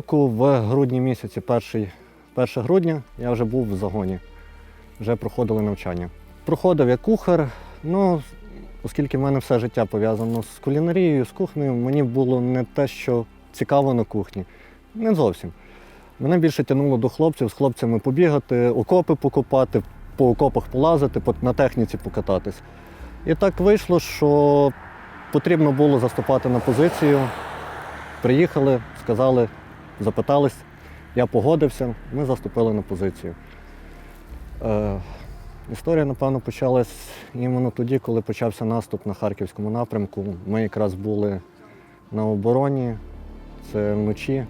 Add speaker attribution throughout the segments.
Speaker 1: року, в грудні місяці, 1, 1 грудня, я вже був в загоні, вже проходили навчання. Проходив як кухар, ну, оскільки в мене все життя пов'язано з кулінарією, з кухнею, мені було не те, що цікаво на кухні. Не зовсім. Мене більше тягнуло до хлопців, з хлопцями побігати, окопи покопати, по окопах полазити, на техніці покататись. І так вийшло, що потрібно було заступати на позицію. Приїхали, сказали, запитались, я погодився, ми заступили на позицію. Е, історія, напевно, почалась іменно тоді, коли почався наступ на харківському напрямку. Ми якраз були на обороні, це вночі.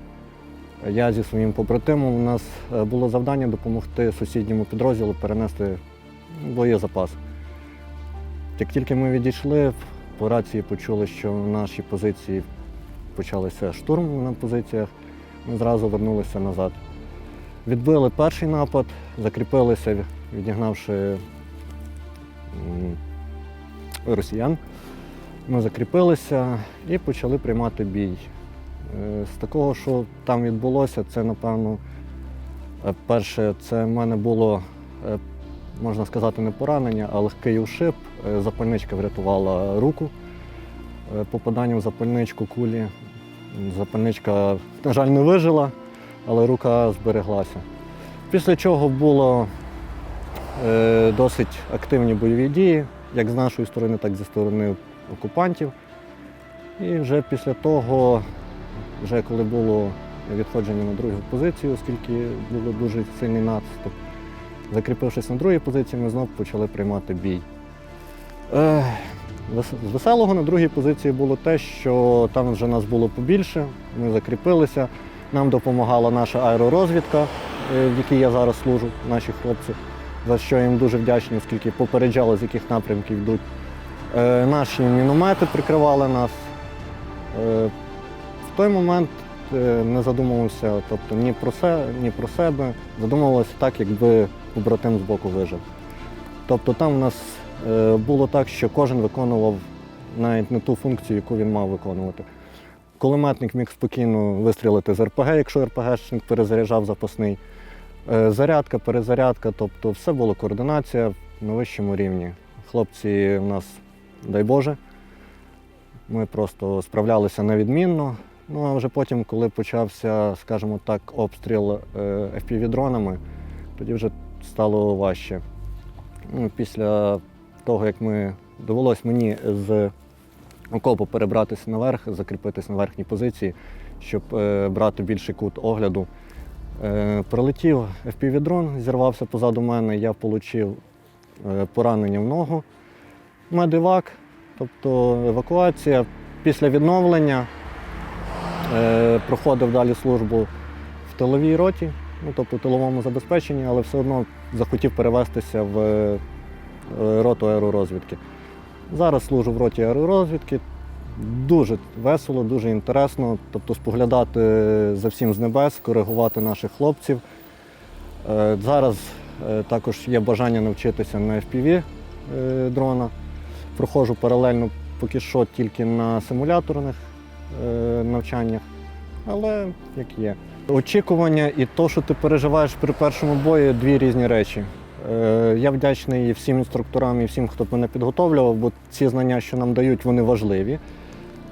Speaker 1: Я зі своїм побратимом у нас е, було завдання допомогти сусідньому підрозділу перенести боєзапас. Як тільки ми відійшли, по рації почули, що наші позиції почалися штурм на позиціях, ми зразу вернулися назад. Відбили перший напад, закріпилися, відігнавши росіян. Ми закріпилися і почали приймати бій. Е, З такого, що там відбулося, це, напевно, е, перше, це в мене було, е, можна сказати, не поранення, а легкий ушиб. Запальничка врятувала руку. Е, Попадання в запальничку кулі. Запальничка, на жаль, не вижила, але рука збереглася. Після чого було е, досить активні бойові дії, як з нашої сторони, так і зі сторони окупантів. І вже після того, вже коли було відходження на другу позицію, оскільки було дуже сильний наступ, закріпившись на другій позиції, ми знову почали приймати бій. Е, вес- З веселого на другій позиції було те, що там вже нас було побільше, ми закріпилися. Нам допомагала наша аеророзвідка, е, в якій я зараз служу, наші хлопці, за що їм дуже вдячний, оскільки попереджали, з яких напрямків йдуть. Е, Наші міномети прикривали нас. Е, В той момент не задумувався тобто, ні про се, ні про себе, задумувався так, якби побратим з боку вижив. Тобто там у нас е, було так, що кожен виконував навіть не ту функцію, яку він мав виконувати. Кулеметник міг спокійно вистрілити з РПГ, якщо РПГшник перезаряджав запасний. Е, Зарядка, перезарядка, тобто все було координація на вищому рівні. Хлопці в нас, дай Боже, ми просто справлялися невідмінно. Ну а вже потім, коли почався, скажімо так, обстріл FPV-дронами, тоді вже стало важче. Ну, після того, як ми довелось мені з окопу перебратися наверх, закріпитися на верхній позиції, щоб е, брати більший кут огляду. Е, прилетів FPV-дрон, зірвався позаду мене, я отримав поранення в ногу. Медивак, тобто евакуація. Після відновлення е, проходив далі службу в тиловій роті, ну, тобто тиловому забезпеченні, але все одно захотів перевестися в е, роту аеророзвідки. Зараз служу в роті аеророзвідки. Дуже весело, дуже інтересно, тобто споглядати за всім з небес, коригувати наших хлопців. Е, Зараз е, також є бажання навчитися на FPV дрона. Проходжу паралельно поки що тільки на симуляторних навчаннях, але як є. Очікування і то, що ти переживаєш при першому бої, дві різні речі. Е, Я вдячний всім інструкторам і всім, хто мене підготовлював, бо ці знання, що нам дають, вони важливі.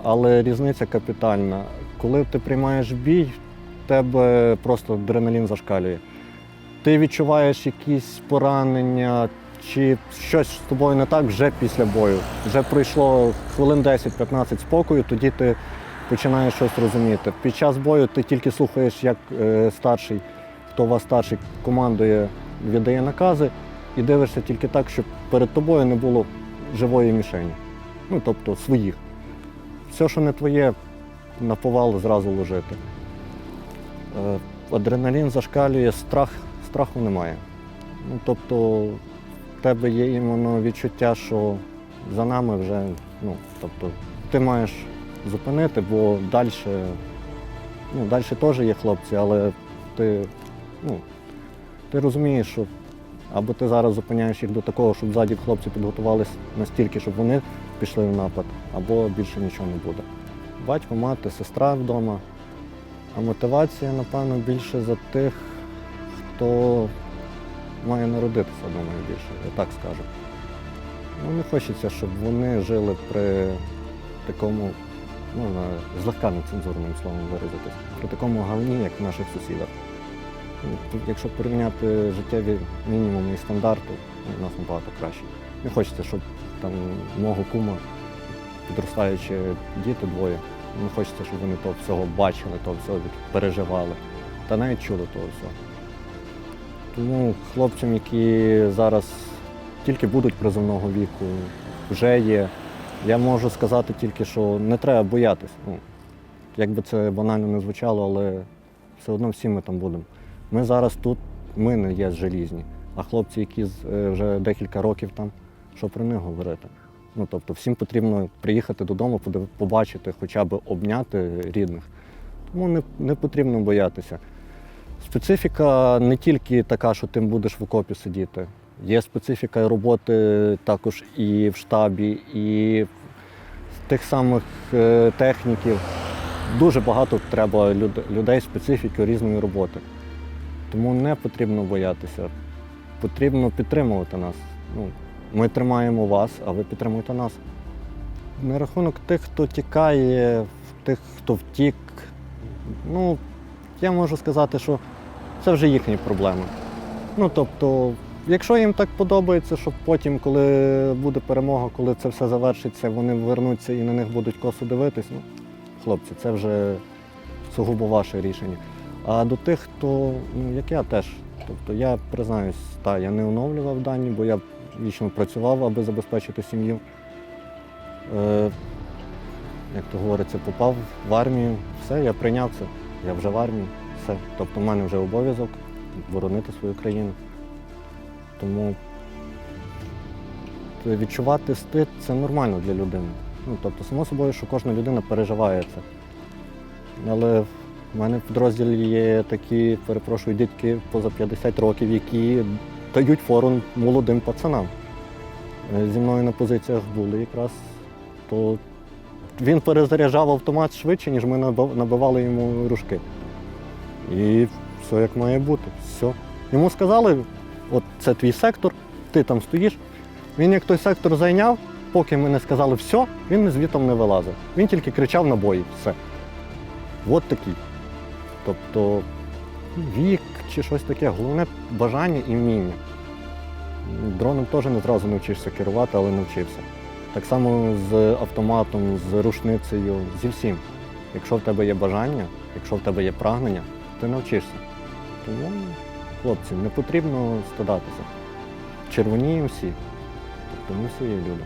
Speaker 1: Але різниця капітальна. Коли ти приймаєш бій, в тебе просто адреналін зашкалює. Ти відчуваєш якісь поранення чи щось з тобою не так вже після бою. Вже пройшло хвилин 10-15 спокою, тоді ти починаєш щось розуміти. Під час бою ти тільки слухаєш, як е, старший, хто вас старший командує, віддає накази, і дивишся тільки так, щоб перед тобою не було живої мішені. Ну, тобто своїх. Все, що не твоє, на повал зразу ложити. Е, Адреналін зашкалює, страх, страху немає. Ну, тобто, в тебе є іменно відчуття, що за нами вже, ну, тобто, ти маєш зупинити, бо далі, ну, далі теж є хлопці, але ти, ну, ти розумієш, що або ти зараз зупиняєш їх до такого, щоб ззаді хлопці підготувалися настільки, щоб вони пішли в напад, або більше нічого не буде. Батько, мати, сестра вдома. А мотивація, напевно, більше за тих, хто має народитися, думаю, більше, я так скажу. Ну, не хочеться, щоб вони жили при такому, ну, на- злегка нецензурним словом виразитись, при такому говні, як в наших сусідах. Ну, Якщо порівняти життєві мінімуми і стандарти, ну, у нас набагато краще. Не хочеться, щоб там мого кума, підростаючи діти двоє, не хочеться, щоб вони того всього бачили, того всього переживали та навіть чули того всього. Тому хлопцям, які зараз тільки будуть призовного віку, вже є, я можу сказати тільки, що не треба боятися. Ну, як би це банально не звучало, але все одно всі ми там будемо. Ми зараз тут, ми не є желізні, а хлопці, які е, вже декілька років там, що про них говорити? Ну, тобто всім потрібно приїхати додому, побачити, хоча б обняти рідних. Тому не, не потрібно боятися. Специфіка не тільки така, що ти будеш в окопі сидіти. Є специфіка роботи також і в штабі, і в тих самих е, техніків. Дуже багато треба людей, специфіки різної роботи. Тому не потрібно боятися. Потрібно підтримувати нас. Ну, ми тримаємо вас, а ви підтримуєте нас. На рахунок тих, хто тікає, тих, хто втік, ну, я можу сказати, що це вже їхні проблеми. Ну, тобто, якщо їм так подобається, що потім, коли буде перемога, коли це все завершиться, вони вернуться і на них будуть косо дивитись, ну, хлопці, це вже сугубо ваше рішення. А до тих, хто, ну, як я теж, тобто я признаюсь, та, я не оновлював дані, бо я вічно працював, аби забезпечити сім'ю. Е, як то говориться, попав в армію, все, я прийняв це, я вже в армії, все. Тобто в мене вже обов'язок боронити свою країну. Тому відчувати стид це нормально для людини. Ну, тобто, само собою, що кожна людина переживає це. Але в мене в підрозділі є такі, перепрошую, дітки поза 50 років, які дають фору молодим пацанам. Е, Зі мною на позиціях були якраз, то він перезаряджав автомат швидше, ніж ми набивали йому ружки. І все як має бути. Все. Йому сказали, от це твій сектор, ти там стоїш. Він як той сектор зайняв, поки ми не сказали все, він звітом не вилазив. Він тільки кричав на бої. Все. От такий. Тобто вік чи щось таке, головне бажання і вміння. Дроном теж не зразу навчишся керувати, але навчився. Так само з автоматом, з рушницею, зі всім. Якщо в тебе є бажання, якщо в тебе є прагнення, ти навчишся. Тому, хлопці, не потрібно стидатися. Червоніємо всі. Тобто ми всі є люди.